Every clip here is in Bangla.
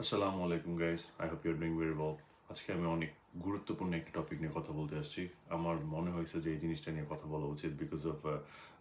আসসালামু আলাইকুম guys I hope you're doing very well আজকে আমি অনেক গুরুত্বপূর্ণ একটা টপিক নিয়ে কথা বলতে আসছি। আমার মনে হয়েছে যে এই জিনিসটা নিয়ে কথা বলা উচিত বিকজ অফ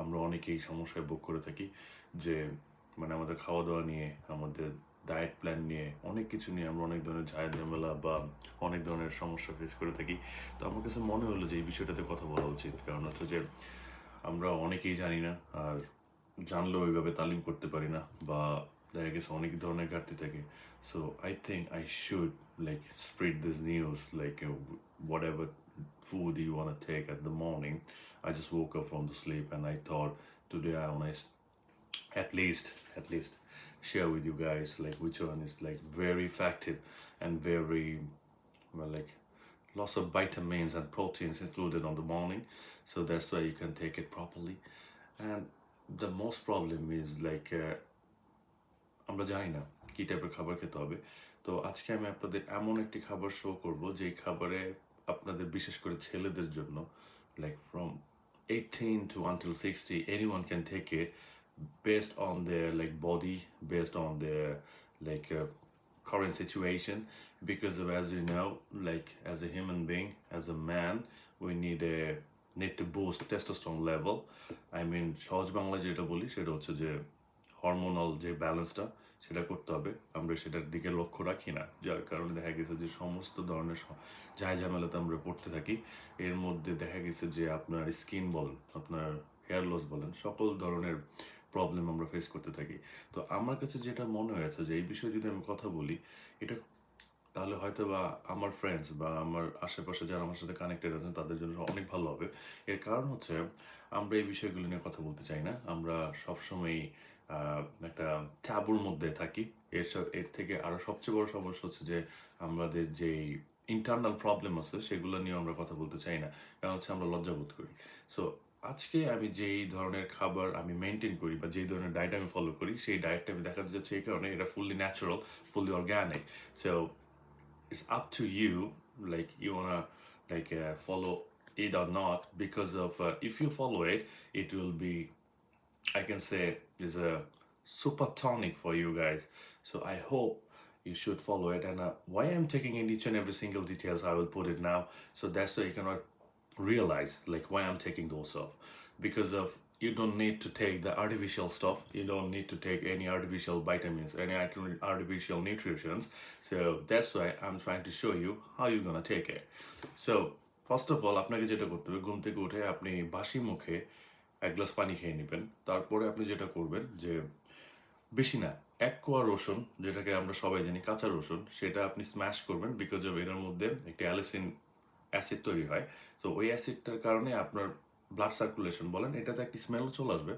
আমরা অনেকেই সমস্যায় ভোগ করে থাকি যে মানে আমাদের খাওয়া দাওয়া নিয়ে, আমাদের ডায়েট প্ল্যান নিয়ে, অনেক কিছু নিয়ে আমরা অনেক ধরনের ঝায় ঝামেলা বা অনেক ধরনের সমস্যা ফেস করে থাকি। তো আমার কাছে মনে হলো যে এই বিষয়টাতে কথা বলা উচিত। কারণ হচ্ছে যে, আমরা অনেকেই জানি না আর জানলেও ওইভাবে তালিম করতে পারি না বা দেখা গেছে অনেক ধরনের ঘাটতি থাকে so I think I should like spread this news like whatever food you want to take at the morning i just woke up from the sleep and i thought today i want to at least at least share with you guys like which one is like very effective and very well like lots of vitamins and proteins included on the morning so that's why you can take it properly and the most problem is like uh, আমরা জানি না কি টাইপের খাবার খেতে হবে। তো আজকে আমি আপনাদের এমন একটি খাবার শো করব, যেই খাবারে আপনাদের বিশেষ করে ছেলেদের জন্য like from eighteen to until sixty any one can take it best on the like body based on the like current situation because as you now like as a human being as a man we need a net to boost testosterone level I mean সহজ বাংলায় যেটা বলি, সেটা হচ্ছে যে হরমোনাল যে ব্যালেন্সটা সেটা করতে হবে। আমরা সেটার দিকে লক্ষ্য রাখি না। যার কারণে দেখা গেছে যে সমস্ত ধরনের ঝাই ঝামেলাতে আমরা পড়তে থাকি। এর মধ্যে দেখা গেছে যে আপনার স্কিন বলেন, আপনার হেয়ার লস বলেন, সকল ধরনের প্রবলেম আমরা ফেস করতে থাকি। তো আমার কাছে যেটা মনে হয়েছে যে এই বিষয়ে যদি আমি কথা বলি, এটা তাহলে হয়তো বা আমার ফ্রেন্ডস বা আমার আশেপাশে যারা আমার সাথে কানেক্টেড আছেন, তাদের জন্য অনেক ভালো হবে। এর কারণ হচ্ছে আমরা এই বিষয়গুলো নিয়ে কথা বলতে চাই না। আমরা সবসময় একটা ট্যাবুর মধ্যে থাকি। এর এর থেকে আরও সবচেয়ে বড় সমস্যা হচ্ছে যে আমাদের যে ইন্টারনাল প্রবলেম আছে সেগুলো নিয়ে আমরা কথা বলতে চাই না। কারণ হচ্ছে আমরা লজ্জাবোধ করি। সো আজকে আমি যেই ধরনের খাবার আমি মেনটেন করি বা যেই ধরনের ডায়েট আমি ফলো করি সেই ডায়েটটা আমি দেখা যাচ্ছে এই কারণে এটা fully natural fully organic so it's up to you like you like uh, follow it or not because of uh, if you follow it it will be i can say is a super tonic for you guys. So i hope you should follow it. And uh, why i'm taking in each and every single details i will put it now so that's why you cannot realize like why i'm taking those off. Because of you don't need to take the artificial stuff you don't need to take any artificial vitamins any artificial nutrients so that's why i'm trying to show you how you're gonna take it. So first of all আপনাকে যেটা করতে হবে, ঘুম থেকে উঠে আপনি বাসি মুখে এক গ্লাস পানি খেয়ে নেবেন। তারপরে আপনি যেটা করবেন যে, বেশি না, এক কোয়া রসুন, যেটাকে আমরা সবাই জানি কাঁচা রসুন, সেটা আপনি স্ম্যাশ করবেন বিকজ অফ এটার মধ্যে একটি অ্যালিসিন অ্যাসিড তৈরি হয়। তো ওই অ্যাসিডটার কারণে আপনার ব্লাড সার্কুলেশন বলেন, এটাতে একটি স্মেলও চলে আসবে।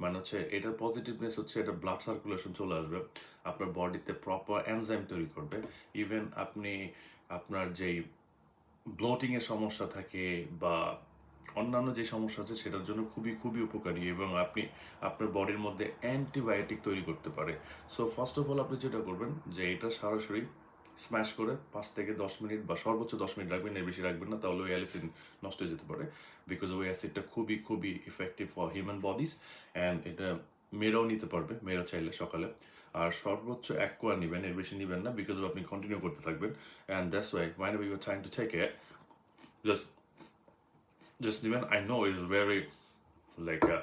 মানে হচ্ছে, এটার পজিটিভনেস হচ্ছে, এটা ব্লাড সার্কুলেশন চলে আসবে। আপনার বডিতে প্রপার এনজাইম তৈরি করবে। ইভেন আপনি আপনার যেই ব্লোটিং এর সমস্যা থাকে বা অন্যান্য যে সমস্যা আছে সেটার জন্য খুবই খুবই উপকারী এবং আপনি আপনার বডির মধ্যে অ্যান্টিবায়োটিক তৈরি করতে পারে। সো ফার্স্ট অফ অল আপনি যেটা করবেন যে এটা সরাসরি স্ম্যাশ করে পাঁচ থেকে দশ মিনিট বা সর্বোচ্চ দশ মিনিট রাখবেন, এর বেশি রাখবেন না, তাহলে ওই অ্যালিসিন নষ্ট হয়ে যেতে পারে। বিকজ ওই অ্যাসিডটা খুবই খুবই effective for human bodies and এটা মেয়েরাও নিতে পারবে মেয়েরা চাইলে সকালে। আর সর্বোচ্চ এক কোয়া নেবেন এর বেশি নেবেন না বিকজ আপনি কন্টিনিউ করতে থাকবেন and that's why when you are trying to take it just just even I know it's very like a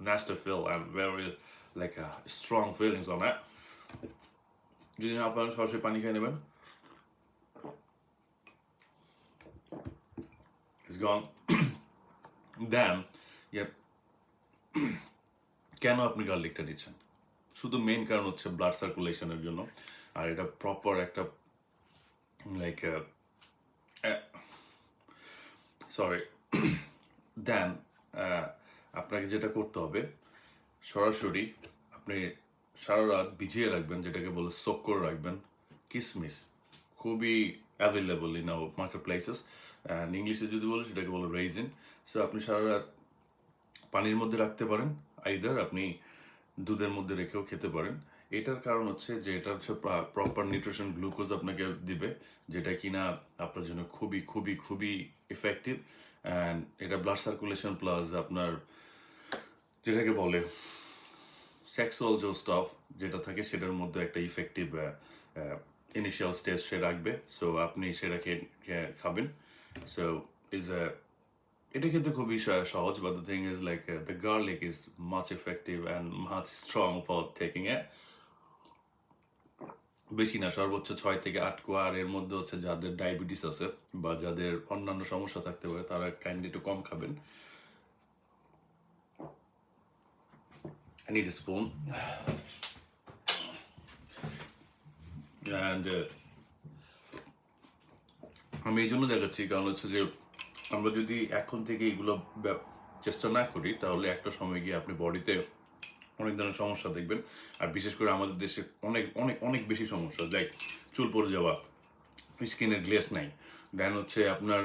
nasty feel and very like a strong feelings on that. যদি আপনারা সরাসরি পানি খেয়ে নেবেন It's gone. Then, yep. কেন আপনি গার্লিকটা নিচ্ছেন শুধু মেন কারণ হচ্ছে ব্লাড সার্কুলেশনের জন্য। আর এটা প্রপার একটা লাইক সরি দেন আপনাকে যেটা করতে হবে, সরাসরি আপনি সারা রাত ভিজিয়ে রাখবেন, যেটাকে বলে সোক করে রাখবেন, কিসমিস। খুবই available in our market places and ইংলিশে যদি বলে সেটাকে বলে রেইজিন সো আপনি সারা রাত পানির মধ্যে রাখতে পারেন আইদার আপনি দুধের মধ্যে রেখেও খেতে পারেন। এটার কারণ হচ্ছে যে এটা হচ্ছে প্রপার নিউট্রিশন গ্লুকোজ আপনাকে দিবে, যেটা কিনা আপনার জন্য খুবই খুবই খুবই ইফেক্টিভ অ্যান্ড এটা ব্লাড সার্কুলেশন প্লাস আপনার যেটাকে বলে সেক্সুয়াল যে স্টাফ যেটা থাকে সেটার মধ্যে একটা ইফেক্টিভ ইনিশিয়াল স্টেজ সে রাখবে। সো আপনি সেটা খেয়ে- খেয়ে খাবেন। সো ইজ আ এটা খেতে খুবই সহজ but the thing is like the garlic is much effective and much strong for taking a বেশি না সর্বোচ্চ ছয় থেকে আট কোয়ার এর মধ্যে হচ্ছে যাদের ডায়াবেটিস আছে বা যাদের অন্যান্য সমস্যা থাকতে পারে তারা কাইন্ডলি একটু কম খাবেন। I need a uh, আমি এই জন্য দেখাচ্ছি কারণ হচ্ছে যে আমরা যদি এখন থেকে এগুলো চেষ্টা না করি, তাহলে একটা সময় গিয়ে আপনি বডিতে অনেক ধরনের সমস্যা দেখবেন। আর বিশেষ করে আমাদের দেশে অনেক অনেক অনেক বেশি সমস্যা। লাইক চুল পড়ে যাওয়া, স্কিনের গ্লেস নাই। দেন হচ্ছে আপনার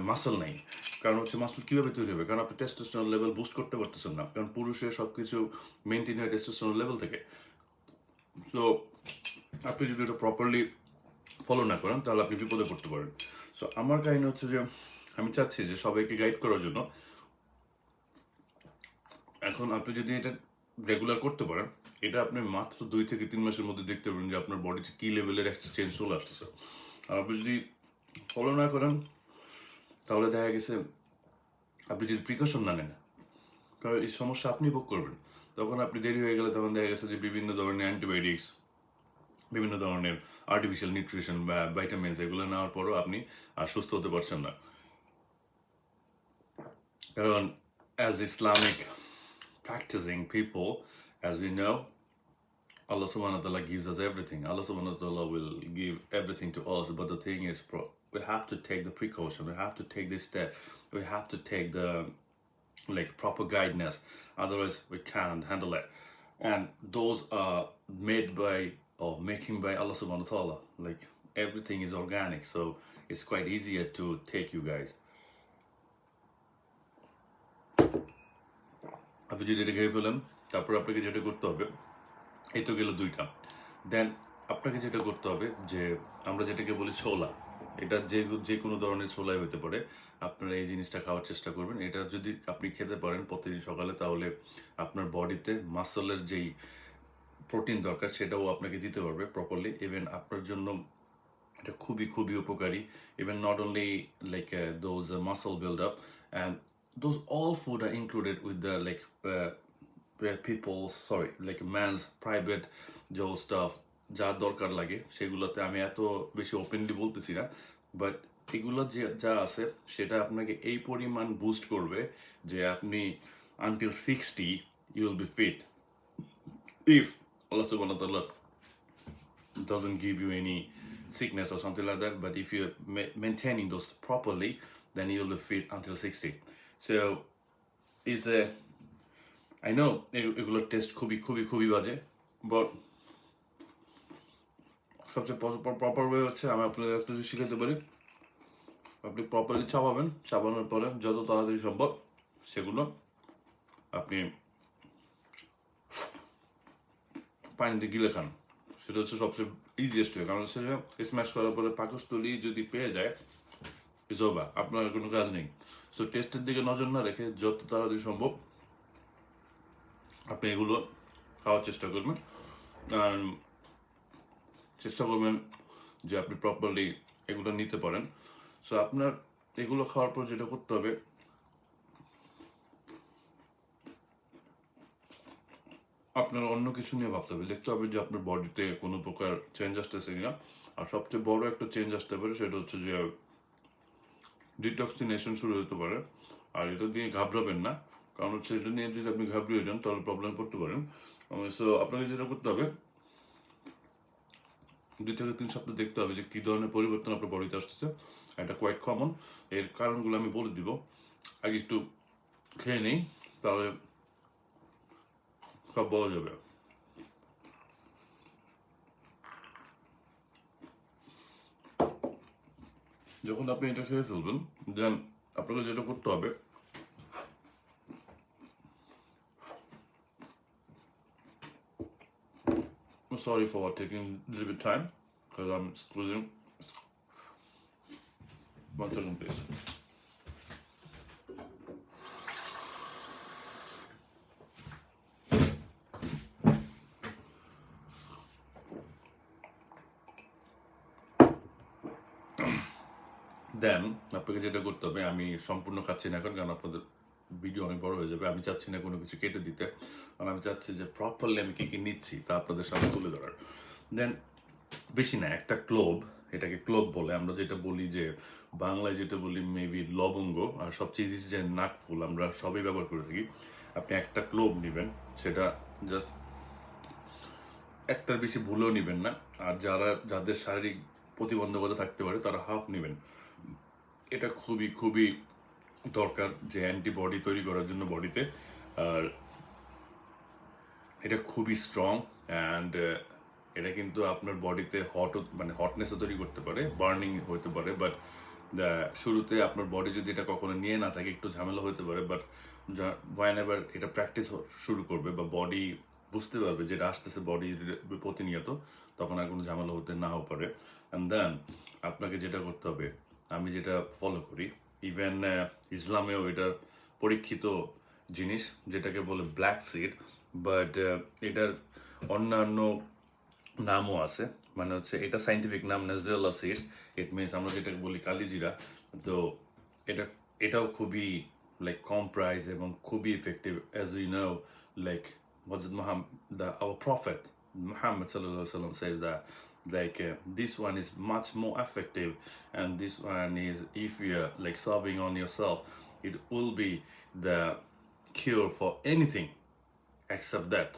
মাসল নাই। কারণ হচ্ছে মাসল কীভাবে তৈরি হবে? কারণ আপনি টেস্টোস্টেরন লেভেল বুস্ট করতে পারতেছেন না। কারণ পুরুষের সব কিছু মেনটেন হয় টেস্টোস্টেরন লেভেল থেকে। তো আপনি যদি এটা প্রপারলি ফলো না করেন, তাহলে আপনি বিপদে পড়তে পারেন। সো আমার কাহিনী হচ্ছে যে আমি চাচ্ছি যে সবাইকে গাইড করার জন্য। এখন আপনি যদি এটা রেগুলার করতে পারেন, এটা আপনি মাত্র দুই থেকে তিন মাসের মধ্যে দেখতে পারেন যে আপনার বডিতে কী লেভেলের একটা চেঞ্জ চলে আসতেছে। আর আপনি যদি ফলো না করেন, তাহলে দেখা গেছে আপনি যদি প্রিকশন না নেন কারণ এই সমস্যা আপনি ভোগ করবেন। তখন আপনি দেরি হয়ে গেলে তখন দেখা গেছে যে বিভিন্ন ধরনের অ্যান্টিবায়োটিক্স বিভিন্ন ধরনের আর্টিফিশিয়াল নিউট্রিশন বা ভাইটামিনস এগুলো নেওয়ার পরও আপনি আর সুস্থ হতে পারছেন না। কারণ as Islamic practicing people, as we know, Allah subhanahu wa ta'ala gives us everything. Allah subhanahu wa ta'ala will give everything to us. But the thing is, pro- we have to take the precaution. We have to take this step. We have to take the like proper guidance. Otherwise, we can't handle it. And those are made by or making by Allah subhanahu wa ta'ala. Like everything is organic, so it's quite easier to take you guys. আপনি যদি এটা খেয়ে ফেলেন, তারপর আপনাকে যেটা করতে হবে, এই তো গেল দুইটা। দেন আপনাকে যেটা করতে হবে যে, আমরা যেটাকে বলি ছোলা, এটা যে যে কোনো ধরনের ছোলাই হতে পারে, আপনারা এই জিনিসটা খাওয়ার চেষ্টা করবেন। এটা যদি আপনি খেতে পারেন প্রতিদিন সকালে, তাহলে আপনার বডিতে মাসলের যেই প্রোটিন দরকার, সেটাও আপনাকে দিতে পারবে প্রপারলি ইভেন আপনার জন্য এটা খুবই খুবই উপকারী। Even not only like those muscle build up and those all food are included with the like uh, uh people's sorry like man's private joe stuff. যা দরকার লাগে সেগুলোতে আমি এত বেশি ওপেনলি বলতেছি না বাট এগুলো যে যা আছে সেটা আপনাকে এই পরিমাণ বুস্ট করবে যে আপনি until sixty you will be fit if also কোনো তালক doesn't give you any sickness or something like that but if you maintaining those properly then you'll be fit until sixty So it's a, I know এ- এগুলোর টেস্ট খুবই খুবই খুবই বাজে বাট সবচেয়ে প্রপার ওয়ে হচ্ছে আমি আপনাদের একটা জিনিস শিখাতে পারি। আপনি প্রপারলি চাপাবেন, চাপানোর পরে যত তাড়াতাড়ি সম্ভব সেগুলো আপনি পানিতে গিলে খান। সেটা হচ্ছে সবচেয়ে ইজিয়েস্ট ওয়ে কারণ হচ্ছে স্ম্যাশ করার পরে পাকস্থলী যদি পেয়ে যায় ইজ ওভার আপনার কোনো কাজ নেই। সো টেস্টের দিকে নজর না রেখে যত তাড়াতাড়ি সম্ভব আপনি এগুলো খাওয়ার চেষ্টা করবেন। আর চেষ্টা করবেন যে আপনি প্রপারলি এগুলো নিতে পারেন। সো আপনার এগুলো খাওয়ার পর যেটা করতে হবে, আপনার অন্য কিছু নিয়ে ভাবতে হবে। দেখতে হবে যে আপনার বডিতে কোনো প্রকার চেঞ্জ আসতেছে কিনা। আর সবচেয়ে বড় একটা চেঞ্জ আসতে পারে সেটা হচ্ছে যে ডিটক্সিনেশন শুরু হতে পারে। আর এটা দিয়ে ঘাবড়াবেন না। কারণ হচ্ছে এটা নিয়ে যদি আপনি ঘাবড়িয়ে যান, তাহলে প্রবলেম করতে পারেন। সো আপনাকে যেটা করতে হবে, দুই থেকে তিন সপ্তাহ দেখতে হবে যে কী ধরনের পরিবর্তন আপনার বডিতে আসতেছে। এটা কোয়াইট কমন এর কারণগুলো আমি বলে দিব। আগে একটু খেয়ে নিই, তাহলে সব বলা যাবে। যখন আপনি এটা খেয়ে ফেলবেন দেন আপনাকে যেটা করতে হবে I'm sorry for taking a little bit time because I'm squeezing. One second, please. দেন আপনাকে যেটা করতে হবে, আমি সম্পূর্ণ খাচ্ছি না এখন, কারণ আপনাদের ভিডিও অনেক বড় হয়ে যাবে। আমি চাচ্ছি না কোনো কিছু কেটে দিতে কারণ আমি চাচ্ছি যে প্রপারলি আমি কী কী নিচ্ছি তা আপনাদের সামনে তুলে ধরার। দেন বেশি না, একটা ক্লোব এটাকে ক্লোব বলে। আমরা যেটা বলি যে, বাংলায় যেটা বলি মেবি লবঙ্গ, আর সবচেয়ে ইজি যে নাকফুল, আমরা সবই ব্যবহার করে থাকি। আপনি একটা ক্লোব নেবেন, সেটা জাস্ট একটার বেশি ভুলেও নেবেন না। আর যারা, যাদের শারীরিক প্রতিবন্ধকতা থাকতে পারে, তারা হাফ নেবেন। এটা খুবই খুবই দরকার যে অ্যান্টিবডি তৈরি করার জন্য বডিতে আর এটা খুবই স্ট্রং অ্যান্ড এটা কিন্তু আপনার বডিতে হট মানে হটনেসও তৈরি করতে পারে বার্নিং হতে পারে বাট শুরুতে আপনার বডি যদি এটা কখনো নিয়ে না থাকে, একটু ঝামেলা হতে পারে বাট ওয়ান এভার এটা প্র্যাকটিস শুরু করবে বা বডি বুঝতে পারবে যেটা আসতেছে বডি প্রতিনিয়ত, তখন আর কোনো ঝামেলা হতে নাও পারে। অ্যান্ড দেন আপনাকে যেটা করতে হবে আমি যেটা ফলো করি ইভেন ইসলামেও এটার পরীক্ষিত জিনিস যেটাকে বলে ব্ল্যাক সিড বাট এটার অন্যান্য নামও আছে। মানে হচ্ছে এটা সাইন্টিফিক নাম নাজরাল্লা সিডস ইট মিনস আমরা যেটাকে বলি কালিজিরা তো এটা এটাও খুবই লাইক কম প্রাইস এবং খুবই effective as you know like Muhammad, the, our Prophet Muhammad sallallahu wasallam says that like uh, this one is much more effective, and this one is if you're like sobbing on yourself, it will be the cure for anything except death.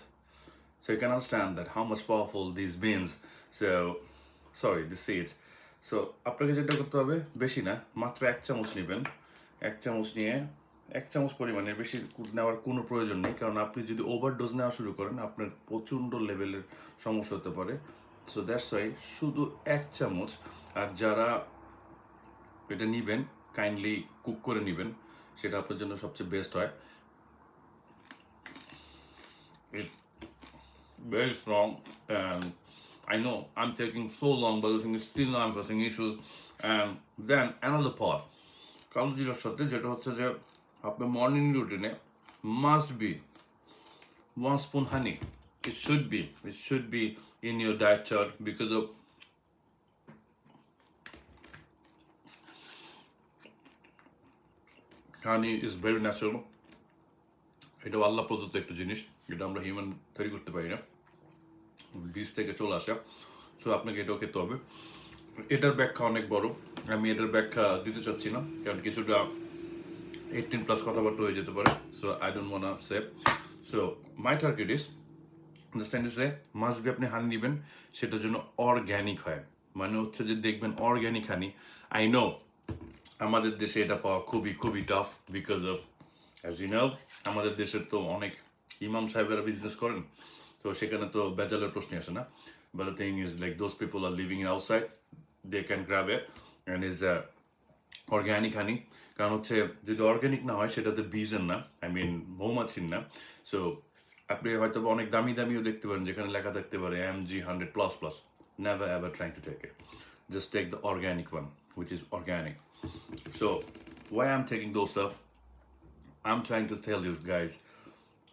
So you can understand that how much powerful these beans. So sorry, the seeds. So আপনাকে যেটা করতে হবে বেশি না মাত্র এক চামচ নেবেন এক চামচ নিয়ে এক চামচ পরিমাণের বেশি নেওয়ার কোনো প্রয়োজন নেই কারণ আপনি যদি ওভারডোজ নেওয়া শুরু করেন আপনার প্রচণ্ড লেভেলের সমস্যা হতে পারে সো দ্যাটস ওয়াই শুধু এক চামচ, আর যারা এটা নিবেন কাইন্ডলি কুক করে নিবেন, সেটা আপনার জন্য সবচেয়ে বেস্ট হয়। Very strong I know I am taking so long but still I am facing issues and then another power কালো জিরার সাথে যেটা হচ্ছে যে আপনার মর্নিং রুটিনে must be one spoon honey It should be. It should be in your diet chart because of honey is very natural. এটাও আল্লাহ প্রদত্ত একটা জিনিস, যেটা আমরা হিউম্যান তৈরি করতে পারি না। ডিশ থেকে চলে আসা। সো আপনাকে এটাও খেতে হবে। এটার ব্যাখ্যা অনেক বড়। আমি এটার ব্যাখ্যা দিতে চাচ্ছি না, কারণ কিছুটা এইটিন প্লাস কথাবার্তা হয়ে যেতে পারে। So I don't want say so my target is understand a must be আপনি হানি নেবেন, সেটার জন্য অর্গ্যানিক হয়। মানে হচ্ছে যে দেখবেন অর্গ্যানিক হানি আই নো আমাদের দেশে এটা পাওয়া খুবই খুবই tough because of as you know আমাদের দেশের তো অনেক ইমাম সাহেবেরা বিজনেস করেন, তো সেখানে তো বেজালের প্রশ্নই আসে না। But the thing is like those people are living outside they can grab it and is organic honey কারণ হচ্ছে যদি অর্গ্যানিক না হয়, সেটাতে বীজের না আই মিন মৌমাছির না সো আপনি হয়তো অনেক দামি দামিও দেখতে পারেন, যেখানে লেখা থাকতে পারে M G hundred plus plus never ever trying to take it just take the organic one which is organic so why taking those stuff I am trying to tell you guys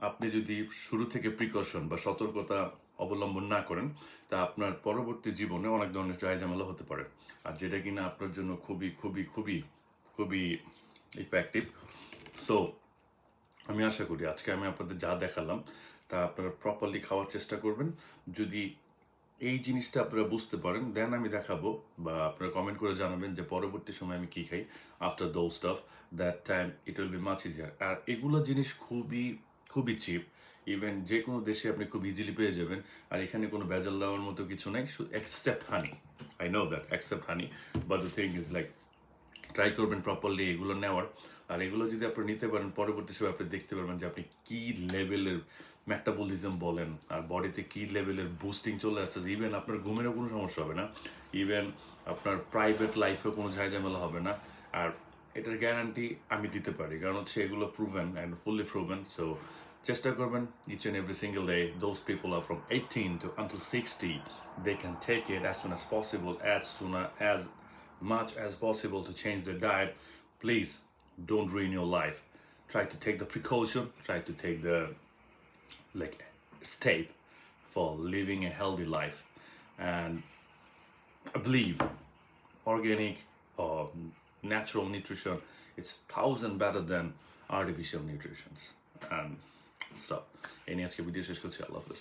আপনি যদি শুরু থেকে প্রিকশন বা সতর্কতা অবলম্বন না করেন, তা আপনার পরবর্তী জীবনে অনেক ধরনের জয় ঝামেলা হতে পারে। আর যেটা কিনা আপনার জন্য খুবই খুবই খুবই খুবই ইফেক্টিভ সো আমি আশা করি, আজকে আমি আপনাদের যা দেখালাম তা আপনারা প্রপারলি খাওয়ার চেষ্টা করবেন। যদি এই জিনিসটা আপনারা বুঝতে পারেন দেন আমি দেখাবো বা আপনারা কমেন্ট করে জানাবেন যে পরবর্তী সময় আমি কী খাই after those stuff that time it will be much easier আর এগুলো জিনিস খুবই খুবই চিপ ইভেন যে কোনো দেশে আপনি খুব ইজিলি পেয়ে যাবেন। আর এখানে কোনো ভেজাল দেওয়ার মতো কিছু নেই except honey I know that except honey but the thing is like try করবেন প্রপারলি এগুলো নেওয়ার। আর এগুলো যদি আপনি নিতে পারেন, পরবর্তী সময় আপনি দেখতে পারবেন যে আপনি কি লেভেলের ম্যাটাবলিজম বলেন, আর বডিতে কি লেভেলের বুস্টিং চলে আসছে ইভেন আপনার ঘুমেরও কোনো সমস্যা হবে না ইভেন আপনার প্রাইভেট লাইফেও কোনো ঝামেলা হবে না, আর এটার গ্যারান্টি আমি দিতে পারি, কারণ হচ্ছে এগুলো proven and fully proven so চেষ্টা করবেন each and every single day those people are from eighteen to until sixty they can take it as soon as possible as soon as much as possible to change their diet, please don't ruin your life. Try to take the precaution, try to take the like step for living a healthy life. And I believe organic or natural nutrition it's thousand better than artificial nutrition and stuff এই নিয়ে আজকে ভিডিও শেষ করছি আল্লাহ হাফিজ